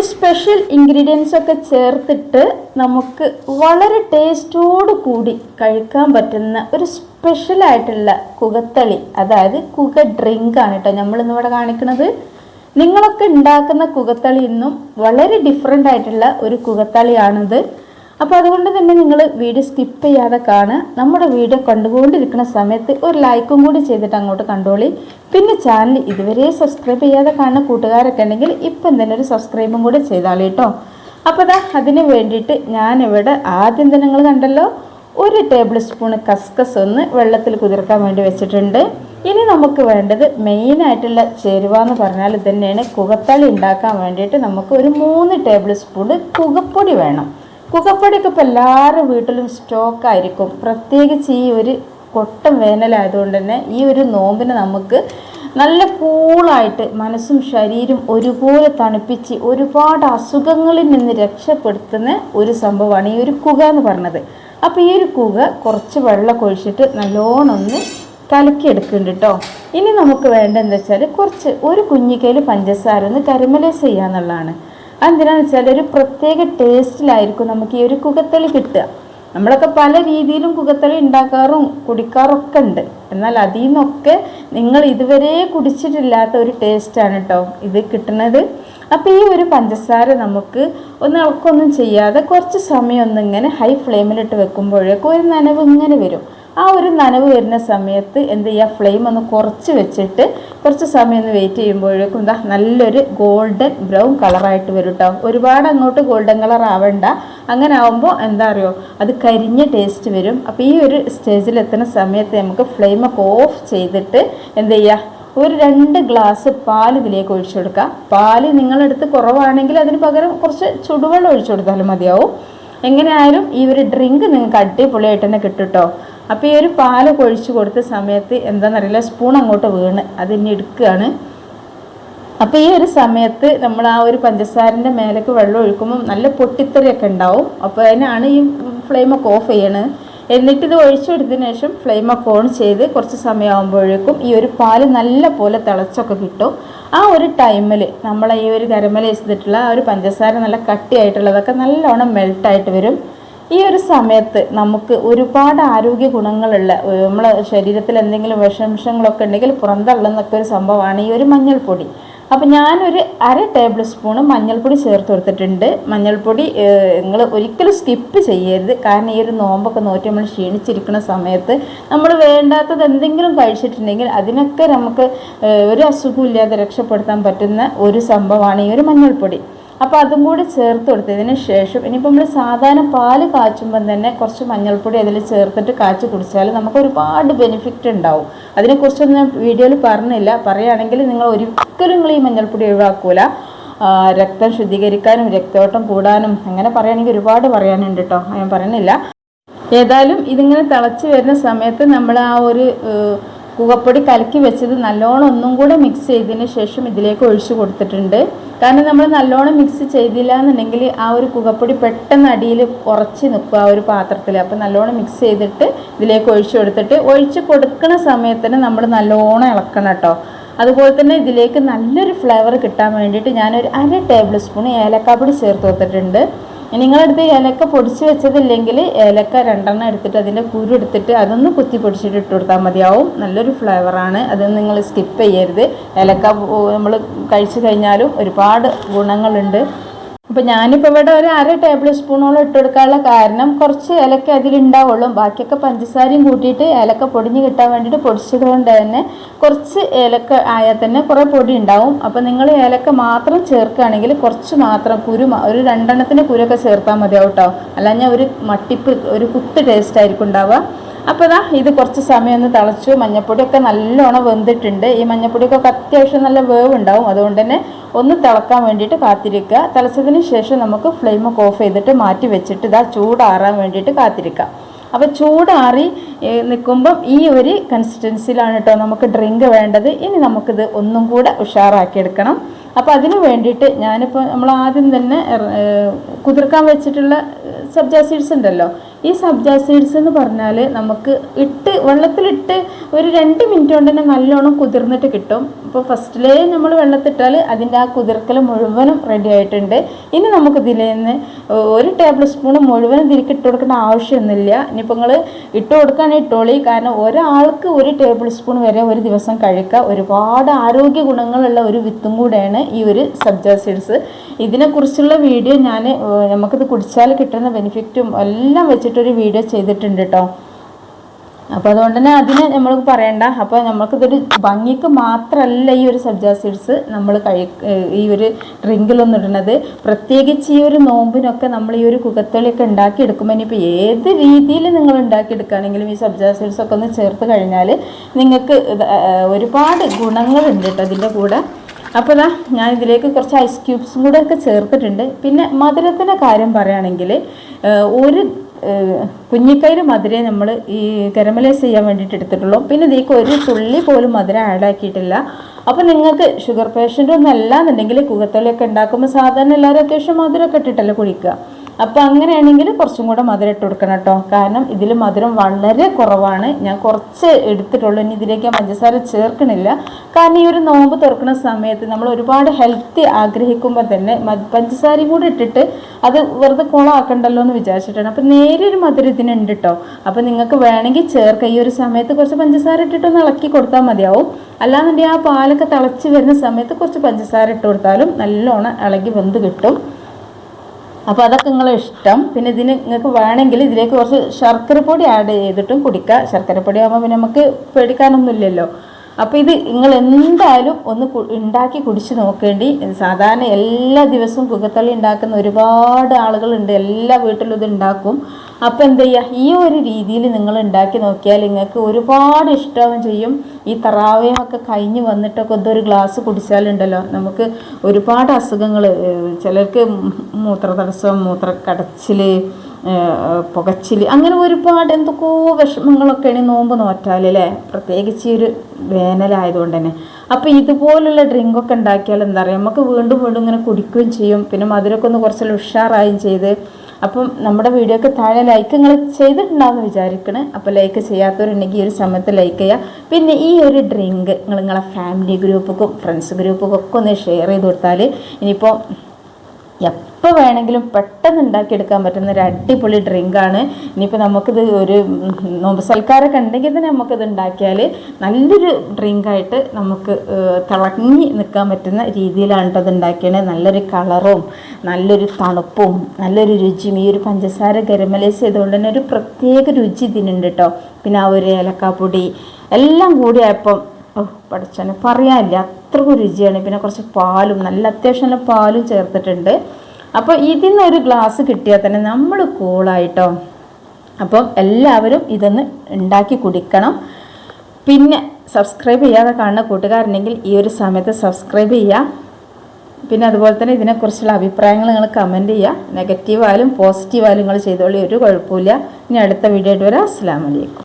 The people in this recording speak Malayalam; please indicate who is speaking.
Speaker 1: ഒരു സ്പെഷ്യൽ ഇൻഗ്രീഡിയൻസ് ഒക്കെ ചേർത്തിട്ട് നമുക്ക് വളരെ ടേസ്റ്റോട് കൂടി കഴിക്കാൻ പറ്റുന്ന ഒരു സ്പെഷ്യൽ ആയിട്ടുള്ള കുകത്തളി അതായത് കുക ഡ്രിങ്ക് ആണ് കേട്ടോ നമ്മൾ ഇന്നിവിടെ കാണിക്കുന്നത്. നിങ്ങളൊക്കെ ഉണ്ടാക്കുന്ന കുകത്തളി ഇന്നും വളരെ ഡിഫറെന്റ് ആയിട്ടുള്ള ഒരു കുകത്തളിയാണിത്. അപ്പോൾ അതുകൊണ്ട് തന്നെ നിങ്ങൾ വീഡിയോ സ്കിപ്പ് ചെയ്യാതെ കാണുക. നമ്മുടെ വീഡിയോ കണ്ടുകൊണ്ടിരിക്കുന്ന സമയത്ത് ഒരു ലൈക്കും കൂടി ചെയ്തിട്ട് അങ്ങോട്ട് കണ്ടോളി. പിന്നെ ചാനൽ ഇതുവരെ സബ്സ്ക്രൈബ് ചെയ്യാതെ കാണുന്ന കൂട്ടുകാരൊക്കെ ഉണ്ടെങ്കിൽ ഇപ്പം തന്നെ ഒരു സബ്സ്ക്രൈബും കൂടി ചെയ്താളി കേട്ടോ അപ്പോൾ അതാ അതിന് വേണ്ടിയിട്ട് ഞാനിവിടെ ആദ്യം തന്നെ നിങ്ങൾ കണ്ടല്ലോ ഒരു ടേബിൾ സ്പൂൺ കസ്കസ് ഒന്ന് വെള്ളത്തിൽ കുതിർക്കാൻ വേണ്ടി വെച്ചിട്ടുണ്ട്. ഇനി നമുക്ക് വേണ്ടത് മെയിനായിട്ടുള്ള ചേരുവ എന്ന് പറഞ്ഞാൽ തന്നെയാണ് കുകത്തളി ഉണ്ടാക്കാൻ വേണ്ടിയിട്ട് നമുക്ക് ഒരു മൂന്ന് ടേബിൾ സ്പൂൺ കുകപ്പൊടി വേണം. കുകപ്പൊടിയൊക്കെ ഇപ്പോൾ എല്ലാവരും വീട്ടിലും സ്റ്റോക്കായിരിക്കും പ്രത്യേകിച്ച് ഈ ഒരു കൊട്ടം വേനലായതുകൊണ്ട് തന്നെ ഈ ഒരു നോമ്പിന് നമുക്ക് നല്ല കൂളായിട്ട് മനസ്സും ശരീരം ഒരുപോലെ തണുപ്പിച്ച് ഒരുപാട് അസുഖങ്ങളിൽ നിന്ന് രക്ഷപ്പെടുത്തുന്ന ഒരു സംഭവമാണ് ഈ ഒരു കുക എന്ന് പറഞ്ഞത്. അപ്പോൾ ഈ ഒരു കുക കുറച്ച് വെള്ളം ഒഴിച്ചിട്ട് നല്ലോണം ഒന്ന് കലക്കിയെടുക്കുന്നുണ്ട് കേട്ടോ ഇനി നമുക്ക് വേണ്ടതെന്ന് വെച്ചാൽ കുറച്ച് ഒരു കുഞ്ഞിക്കയിൽ പഞ്ചസാര ഒന്ന് കരമലൈസ് ചെയ്യാന്നുള്ളതാണ്. അതെന്തിനാന്ന് വെച്ചാൽ ഒരു പ്രത്യേക ടേസ്റ്റിലായിരിക്കും നമുക്ക് ഈ ഒരു കുകത്തളി കിട്ടുക. നമ്മളൊക്കെ പല രീതിയിലും കുകത്തളി ഉണ്ടാക്കാറും കുടിക്കാറൊക്കെ ഉണ്ട്. എന്നാൽ അതിൽ നിന്നൊക്കെ നിങ്ങൾ ഇതുവരെ കുടിച്ചിട്ടില്ലാത്ത ഒരു ടേസ്റ്റാണ് കേട്ടോ ഇത് കിട്ടുന്നത്. അപ്പോൾ ഈ ഒരു പഞ്ചസാര നമുക്ക് ഒന്ന് ഇളക്കൊന്നും ചെയ്യാതെ കുറച്ച് സമയം ഒന്നിങ്ങനെ ഹൈ ഫ്ലെയിമിലിട്ട് വെക്കുമ്പോഴേക്കും ഒരു നനവ് ഇങ്ങനെ വരും. ആ ഒരു നനവ് വരുന്ന സമയത്ത് എന്ത് ചെയ്യുക ഫ്ലെയിം ഒന്ന് കുറച്ച് വെച്ചിട്ട് കുറച്ച് സമയം ഒന്ന് വെയിറ്റ് ചെയ്യുമ്പോഴേക്കും എന്താ നല്ലൊരു ഗോൾഡൻ ബ്രൗൺ കളറായിട്ട് വരും കേട്ടോ ഒരുപാട് അങ്ങോട്ട് ഗോൾഡൻ കളർ ആവണ്ട. അങ്ങനെ ആവുമ്പോൾ എന്താ അറിയോ അത് കരിഞ്ഞ ടേസ്റ്റ് വരും. അപ്പോൾ ഈ ഒരു സ്റ്റേജിൽ എത്തുന്ന സമയത്ത് നമുക്ക് ഫ്ലെയിമൊക്കെ ഓഫ് ചെയ്തിട്ട് എന്ത് ചെയ്യുക ഒരു രണ്ട് ഗ്ലാസ് പാൽ ഇതിലേക്ക് ഒഴിച്ചു കൊടുക്കുക. പാൽ നിങ്ങളെടുത്ത് കുറവാണെങ്കിൽ അതിന് പകരം കുറച്ച് ചുടുവെള്ളം ഒഴിച്ചു കൊടുത്താലും മതിയാവും. എങ്ങനെയായാലും ഈ ഒരു ഡ്രിങ്ക് നിങ്ങൾക്ക് അടിപൊളിയായിട്ട് തന്നെ കിട്ടും കേട്ടോ അപ്പോൾ ഈ ഒരു പാൽ കൊഴിച്ച് കൊടുത്ത സമയത്ത് എന്താണെന്നറിയില്ല സ്പൂൺ അങ്ങോട്ട് വീണ് അതിനി എടുക്കുകയാണ് അപ്പോൾ ഈ ഒരു സമയത്ത് നമ്മൾ ആ ഒരു പഞ്ചസാരന്റെ മേലേക്ക് വെള്ളം ഒഴിക്കുമ്പോൾ നല്ല പൊട്ടിത്തെറിയൊക്കെ ഉണ്ടാവും. അപ്പോൾ അതിനാണ് ഈ ഫ്ലെയിമൊക്കെ ഓഫ് ചെയ്യണത് എന്നിട്ട് ഇത് ഒഴിച്ചെടുത്തതിന് ശേഷം ഫ്ലെയിമൊക്കെ ഓൺ ചെയ്ത് കുറച്ച് സമയമാകുമ്പോഴേക്കും ഈ ഒരു പാൽ നല്ല പോലെ തിളച്ചൊക്കെ കിട്ടും. ആ ഒരു ടൈമിൽ നമ്മൾ ഈ ഒരു കരമല ചെയ്തിട്ടുള്ള ആ ഒരു പഞ്ചസാര നല്ല കട്ടിയായിട്ടുള്ളതൊക്കെ നല്ലോണം മെൽട്ടായിട്ട് വരും. ഈ ഒരു സമയത്ത് നമുക്ക് ഒരുപാട് ആരോഗ്യ ഗുണങ്ങളുള്ള നമ്മളെ ശരീരത്തിൽ എന്തെങ്കിലും വിഷാംശങ്ങളൊക്കെ ഉണ്ടെങ്കിൽ പുറന്തള്ളുന്നൊക്കെ ഒരു സംഭവമാണ് ഈ ഒരു മഞ്ഞൾപ്പൊടി. അപ്പം ഞാനൊരു അര ടേബിൾ സ്പൂണ് മഞ്ഞൾപ്പൊടി ചേർത്ത് കൊടുത്തിട്ടുണ്ട്. മഞ്ഞൾപ്പൊടി നിങ്ങൾ ഒരിക്കലും സ്കിപ്പ് ചെയ്യരുത്. കാരണം ഈ ഒരു നോമ്പൊക്കെ നോറ്റി നമ്മൾ ക്ഷീണിച്ചിരിക്കുന്ന സമയത്ത് നമ്മൾ വേണ്ടാത്തത് എന്തെങ്കിലും കഴിച്ചിട്ടുണ്ടെങ്കിൽ അതിനൊക്കെ നമുക്ക് ഒരു അസുഖവും ഇല്ലാതെ രക്ഷപ്പെടുത്താൻ പറ്റുന്ന ഒരു സംഭവമാണ് ഈ ഒരു മഞ്ഞൾപ്പൊടി. അപ്പോൾ അതും കൂടി ചേർത്ത് കൊടുത്തതിന് ശേഷം ഇനിയിപ്പോൾ നമ്മൾ സാധാരണ പാൽ കാച്ചുമ്പം തന്നെ കുറച്ച് മഞ്ഞൾപ്പൊടി അതിൽ ചേർത്തിട്ട് കാച്ചി കുടിച്ചാൽ നമുക്ക് ഒരുപാട് ബെനിഫിറ്റ് ഉണ്ടാവും. അതിനെക്കുറിച്ചൊന്നും ഞാൻ വീഡിയോയിൽ പറഞ്ഞില്ല. പറയുകയാണെങ്കിൽ നിങ്ങൾ ഒരിക്കലും നിങ്ങൾ ഈ മഞ്ഞൾപ്പൊടി ഒഴിവാക്കൂല. രക്തം ശുദ്ധീകരിക്കാനും രക്തോട്ടം കൂടാനും അങ്ങനെ പറയുകയാണെങ്കിൽ ഒരുപാട് പറയാനുണ്ട് കേട്ടോ ഞാൻ പറയുന്നില്ല ഏതായാലും ഇതിങ്ങനെ തിളച്ച് വരുന്ന സമയത്ത് നമ്മൾ ആ ഒരു കൂവപ്പൊടി കലക്കി വെച്ചത് നല്ലോണം ഒന്നും കൂടെ മിക്സ് ചെയ്തതിന് ശേഷം ഇതിലേക്ക് ഒഴിച്ചു കൊടുത്തിട്ടുണ്ട്. കാരണം നമ്മൾ നല്ലോണം മിക്സ് ചെയ്തില്ല എന്നുണ്ടെങ്കിൽ ആ ഒരു കുകപ്പൊടി പെട്ടെന്ന് അടിയിൽ ഉറച്ച് നിൽക്കും ആ ഒരു പാത്രത്തിൽ. അപ്പോൾ നല്ലോണം മിക്സ് ചെയ്തിട്ട് ഇതിലേക്ക് ഒഴിച്ചു കൊടുത്തിട്ട് ഒഴിച്ച് കൊടുക്കുന്ന സമയത്തിന് നമ്മൾ നല്ലോണം ഇളക്കണം കേട്ടോ അതുപോലെ തന്നെ ഇതിലേക്ക് നല്ലൊരു ഫ്ലേവർ കിട്ടാൻ വേണ്ടിയിട്ട് ഞാനൊരു അര ടേബിൾ സ്പൂൺ ഏലക്കാപ്പൊടി ചേർത്ത് കൊടുത്തിട്ടുണ്ട്. നിങ്ങളടുത്ത് ഏലക്ക പൊടിച്ച് വെച്ചതില്ലെങ്കിൽ ഏലക്ക രണ്ടെണ്ണം എടുത്തിട്ട് അതിന്റെ കുരു എടുത്തിട്ട് അതൊന്ന് കുത്തി പൊടിച്ചിട്ട് ഇട്ട് കൊടുത്താൽ മതിയാവും. നല്ലൊരു ഫ്ലേവറാണ് അത് നിങ്ങൾ സ്കിപ്പ് ചെയ്യരുത്. ഏലക്ക നമ്മൾ കഴിച്ചു കഴിഞ്ഞാലും ഒരുപാട് ഗുണങ്ങളുണ്ട്. അപ്പോൾ ഞാനിപ്പോൾ ഇവിടെ ഒരു അര ടേബിൾ സ്പൂണോളം ഇട്ട് കൊടുക്കാനുള്ള കാരണം കുറച്ച് ഏലക്ക അതിലുണ്ടാവുള്ളൂ ബാക്കിയൊക്കെ പഞ്ചസാരയും കൂട്ടിയിട്ട് ഏലക്ക പൊടിഞ്ഞ് കിട്ടാൻ വേണ്ടിയിട്ട് പൊടിച്ചത് കൊണ്ട് തന്നെ കുറച്ച് ഏലക്ക ആയാൽ തന്നെ കുറേ പൊടി ഉണ്ടാവും. അപ്പോൾ നിങ്ങൾ ഏലക്ക മാത്രം ചേർക്കുകയാണെങ്കിൽ കുറച്ച് മാത്രം കുരു ഒരു രണ്ടെണ്ണത്തിന് കുരുവൊക്കെ ചേർത്താൽ മതിയാവും കേട്ടോ അല്ലാഞ്ഞാൽ ഒരു മട്ടിപ്പ് ഒരു കുത്ത് ടേസ്റ്റ് ആയിരിക്കും ഉണ്ടാവുക. അപ്പോൾ ഇതാ ഇത് കുറച്ച് സമയം ഒന്ന് തിളച്ചു. മഞ്ഞപ്പൊടിയൊക്കെ നല്ലോണം വെന്തിട്ടുണ്ട്. ഈ മഞ്ഞപ്പൊടിയൊക്കെ അത്യാവശ്യം നല്ല വേവ് ഉണ്ടാവും അതുകൊണ്ട് തന്നെ ഒന്ന് തിളക്കാൻ വേണ്ടിയിട്ട് കാത്തിരിക്കുക. തിളച്ചതിന് ശേഷം നമുക്ക് ഫ്ലെയിം ഒക്കെ ഓഫ് ചെയ്തിട്ട് മാറ്റി വെച്ചിട്ട് ഇതാ ചൂടാറാൻ വേണ്ടിയിട്ട് കാത്തിരിക്കാം അപ്പോൾ ചൂടാറി നിൽക്കുമ്പം ഈ ഒരു കൺസിസ്റ്റൻസിയിലാണ് കേട്ടോ നമുക്ക് ഡ്രിങ്ക് വേണ്ടത്. ഇനി നമുക്കിത് ഒന്നും കൂടെ ഉഷാറാക്കി എടുക്കണം. അപ്പോൾ അതിന് വേണ്ടിയിട്ട് ഞാനിപ്പോൾ നമ്മൾ ആദ്യം തന്നെ കുതിർക്കാൻ വെച്ചിട്ടുള്ള സബ്ജാ സീഡ്സ് ഉണ്ടല്ലോ. ഈ സബ്ജാസീഡ്സ് എന്ന് പറഞ്ഞാൽ നമുക്ക് ഇട്ട് വെള്ളത്തിലിട്ട് ഒരു രണ്ട് മിനിറ്റ് കൊണ്ട് തന്നെ നല്ലോണം കുതിർന്നിട്ട് കിട്ടും. ഇപ്പോൾ ഫസ്റ്റിലേ നമ്മൾ വെള്ളത്തിട്ടാൽ അതിന്റെ ആ കുതിർക്കൽ മുഴുവനും റെഡി ആയിട്ടുണ്ട്. ഇനി നമുക്ക് നിന്ന് ഒരു ടേബിൾ സ്പൂൺ മുഴുവനും ഇതിലേക്ക് ഇട്ട് കൊടുക്കേണ്ട ആവശ്യമൊന്നുമില്ല. ഇനിയിപ്പോൾ നിങ്ങൾ ഇട്ട് കൊടുക്കുകയാണെങ്കിൽ ഇട്ടോളി കാരണം ഒരാൾക്ക് ഒരു ടേബിൾ സ്പൂൺ വരെ ഒരു ദിവസം കഴിക്കുക ഒരുപാട് ആരോഗ്യ ഗുണങ്ങളുള്ള ഒരു വിത്തും കൂടെയാണ് ഈ ഒരു സബ്ജ സീഡ്സ് ഇതിനെക്കുറിച്ചുള്ള വീഡിയോ ഞാൻ നമുക്കിത് കുടിച്ചാൽ കിട്ടുന്ന ബെനിഫിറ്റും എല്ലാം വെച്ചിട്ടൊരു വീഡിയോ ചെയ്തിട്ടുണ്ട് കേട്ടോ അപ്പോൾ അതുകൊണ്ട് തന്നെ അതിന് നമ്മൾ പറയണ്ട. അപ്പോൾ നമുക്കിതൊരു ഭംഗിക്ക് മാത്രമല്ല ഈ ഒരു സബ്ജാ സീഡ്സ് നമ്മൾ കഴി ഈ ഒരു ഡ്രിങ്കിലൊന്നും ഇടുന്നത്. പ്രത്യേകിച്ച് ഈ ഒരു നോമ്പിനൊക്കെ നമ്മൾ ഈ ഒരു കുകത്തളിയൊക്കെ ഉണ്ടാക്കിയെടുക്കുമ്പോൾ ഇനിയിപ്പോൾ ഏത് രീതിയിൽ നിങ്ങൾ ഉണ്ടാക്കിയെടുക്കുകയാണെങ്കിലും ഈ സബ്ജാ ഒക്കെ ഒന്ന് ചേർത്ത് കഴിഞ്ഞാൽ നിങ്ങൾക്ക് ഒരുപാട് ഗുണങ്ങളുണ്ട് കേട്ടോ അതിന്റെ കൂടെ. അപ്പോൾ ഇതാ ഞാൻ ഇതിലേക്ക് കുറച്ച് ഐസ് ക്യൂബ്സും കൂടെ ഒക്കെ ചേർത്തിട്ടുണ്ട്. പിന്നെ മധുരത്തിന്റെ കാര്യം പറയുകയാണെങ്കിൽ ഒരു കുഞ്ഞിക്കൈര് മധുരയെ നമ്മൾ ഈ കരമലൈസ് ചെയ്യാൻ വേണ്ടിയിട്ട് എടുത്തിട്ടുള്ളൂ. പിന്നെ ഇതിലേക്ക് ഒരു തുള്ളി പോലും മധുര ആഡ് ആക്കിയിട്ടില്ല. അപ്പോൾ നിങ്ങൾക്ക് ഷുഗർ പേഷ്യന്റ് ഒന്നും അല്ല എന്നുണ്ടെങ്കിൽ കുകത്തളിയൊക്കെ ഉണ്ടാക്കുമ്പോൾ സാധാരണ എല്ലാവരും അത്യാവശ്യം മധുരമൊക്കെ ഇട്ടിട്ടല്ലേ കുടിക്കുക. അപ്പോൾ അങ്ങനെയാണെങ്കിൽ കുറച്ചും കൂടെ മധുരം ഇട്ട് കൊടുക്കണം കേട്ടോ. കാരണം ഇതിൽ മധുരം വളരെ കുറവാണ്. ഞാൻ കുറച്ച് എടുത്തിട്ടുള്ളൂ. ഇനി ഇതിലേക്ക് പഞ്ചസാര ചേർക്കണില്ല. കാരണം ഈ ഒരു നോമ്പ് തുറക്കുന്ന സമയത്ത് നമ്മൾ ഒരുപാട് ഹെൽത്തി ആഗ്രഹിക്കുമ്പോൾ തന്നെ പഞ്ചസാരയും കൂടെ ഇട്ടിട്ട് അത് വെറുതെ കുളമാക്കണ്ടല്ലോ എന്ന് വിചാരിച്ചിട്ടാണ്. അപ്പം ഒരു മധുരം ഇതിനുണ്ട് കേട്ടോ അപ്പോൾ നിങ്ങൾക്ക് വേണമെങ്കിൽ ചേർക്കാം. ഈ ഒരു സമയത്ത് കുറച്ച് പഞ്ചസാര ഇട്ടിട്ടൊന്ന് ഇളക്കി കൊടുത്താൽ മതിയാവും. അല്ലാന്നുണ്ടെങ്കിൽ ആ പാലൊക്കെ തിളച്ച് വരുന്ന സമയത്ത് കുറച്ച് പഞ്ചസാര ഇട്ട് കൊടുത്താലും നല്ലോണം ഇളകി വെന്ത് കിട്ടും. അപ്പോൾ അതൊക്കെ നിങ്ങളെ ഇഷ്ടം. പിന്നെ ഇതിന് നിങ്ങൾക്ക് വേണമെങ്കിൽ ഇതിലേക്ക് കുറച്ച് ശർക്കര പൊടി ആഡ് ചെയ്തിട്ടും കുടിക്കുക ശർക്കര പൊടി ആകുമ്പോൾ പിന്നെ നമുക്ക് പേടിക്കാനൊന്നുമില്ലല്ലോ. അപ്പോൾ ഇത് നിങ്ങൾ എന്തായാലും ഒന്ന് ഉണ്ടാക്കി കുടിച്ച് നോക്കേണ്ടി സാധാരണ എല്ലാ ദിവസവും കുകത്തള്ളി ഉണ്ടാക്കുന്ന ഒരുപാട് ആളുകളുണ്ട് എല്ലാ വീട്ടിലും ഇത് ഉണ്ടാക്കും. അപ്പോൾ എന്ത് ചെയ്യുക ഈ ഒരു രീതിയിൽ നിങ്ങൾ ഉണ്ടാക്കി നോക്കിയാൽ നിങ്ങൾക്ക് ഒരുപാട് ഇഷ്ടമാവും ചെയ്യും. ഈ തറാവയൊക്കെ കഴിഞ്ഞ് വന്നിട്ടൊക്കെ ഇതൊരു ഗ്ലാസ് കുടിച്ചാലുണ്ടല്ലോ നമുക്ക് ഒരുപാട് അസുഖങ്ങൾ ചിലർക്ക് മൂത്ര തടസ്സം മൂത്രക്കടച്ചിൽ പുകച്ചിൽ അങ്ങനെ ഒരുപാട് എന്തൊക്കെയോ വിഷമങ്ങളൊക്കെയാണ് നോമ്പ് നോറ്റാൽ അല്ലേ? പ്രത്യേകിച്ച് ഒരു വേനലായതുകൊണ്ട് തന്നെ അപ്പോൾ ഇതുപോലുള്ള ഡ്രിങ്കൊക്കെ ഉണ്ടാക്കിയാൽ എന്താ പറയുക നമുക്ക് വീണ്ടും വീണ്ടും ഇങ്ങനെ കുടിക്കുകയും ചെയ്യും. പിന്നെ മധുരമൊക്കെ ഒന്ന് കുറച്ച് ഉഷാറായും ചെയ്ത്. അപ്പം നമ്മുടെ വീഡിയോക്ക് താഴെ ലൈക്ക് നിങ്ങൾ ചെയ്തിട്ടുണ്ടാവുമെന്ന് വിചാരിക്കണേ. അപ്പോൾ ലൈക്ക് ചെയ്യാത്തവരുണ്ടെങ്കിൽ ഈ ഒരു സമയത്ത് ലൈക്ക് ചെയ്യുക പിന്നെ ഈ ഒരു ഡ്രിങ്ക് നിങ്ങൾ നിങ്ങളെ ഫാമിലി ഗ്രൂപ്പുക്കും ഫ്രണ്ട്സ് ഗ്രൂപ്പുക്കും ഒക്കെ ഒന്ന് ഷെയർ ചെയ്ത് കൊടുത്താൽ ഇനിയിപ്പോൾ എപ്പോൾ വേണമെങ്കിലും പെട്ടെന്ന് ഉണ്ടാക്കിയെടുക്കാൻ പറ്റുന്ന ഒരു അടിപൊളി ഡ്രിങ്കാണ് ഇനിയിപ്പോൾ നമുക്കിത് ഒരു നോമ്പ് സൽക്കാരമൊക്കെ ഉണ്ടെങ്കിൽ തന്നെ നമുക്കിത് ഉണ്ടാക്കിയാൽ നല്ലൊരു ഡ്രിങ്കായിട്ട് നമുക്ക് തിളങ്ങി നിൽക്കാൻ പറ്റുന്ന രീതിയിലാണ് ഇത് ഉണ്ടാക്കിയത് നല്ലൊരു കളറും നല്ലൊരു തണുപ്പും നല്ലൊരു രുചിയും. ഈ ഒരു പഞ്ചസാര ഗരമലേസ് ചെയ്തുകൊണ്ട് തന്നെ ഒരു പ്രത്യേക രുചി ഇതിനുണ്ട് കേട്ടോ. പിന്നെ ആ ഒരു ഏലക്കാപ്പൊടി എല്ലാം കൂടി ആയപ്പം ഓ പഠിച്ചാണ് പറയാനില്ല. അത്രക്കും രുചിയാണ്. പിന്നെ കുറച്ച് പാലും നല്ല അത്യാവശ്യം നല്ല പാലും ചേർത്തിട്ടുണ്ട്. അപ്പോൾ ഇതിൽ നിന്ന് ഒരു ഗ്ലാസ് കിട്ടിയാൽ തന്നെ നമ്മൾ കൂളായിട്ടോ അപ്പം എല്ലാവരും ഇതൊന്ന് ഉണ്ടാക്കി കുടിക്കണം. പിന്നെ സബ്സ്ക്രൈബ് ചെയ്യാതെ കാണുന്ന കൂട്ടുകാരുണ്ടെങ്കിൽ ഈ ഒരു സമയത്ത് സബ്സ്ക്രൈബ് ചെയ്യുക പിന്നെ അതുപോലെ തന്നെ ഇതിനെക്കുറിച്ചുള്ള അഭിപ്രായങ്ങൾ നിങ്ങൾ കമന്റ് ചെയ്യുക നെഗറ്റീവ് ആയാലും പോസിറ്റീവ് ആയാലും നിങ്ങൾ ചെയ്തോളി ഒരു കുഴപ്പമില്ല ഇനി അടുത്ത വീഡിയോ ആയിട്ട് വരാം. അസ്സാം വലൈക്കും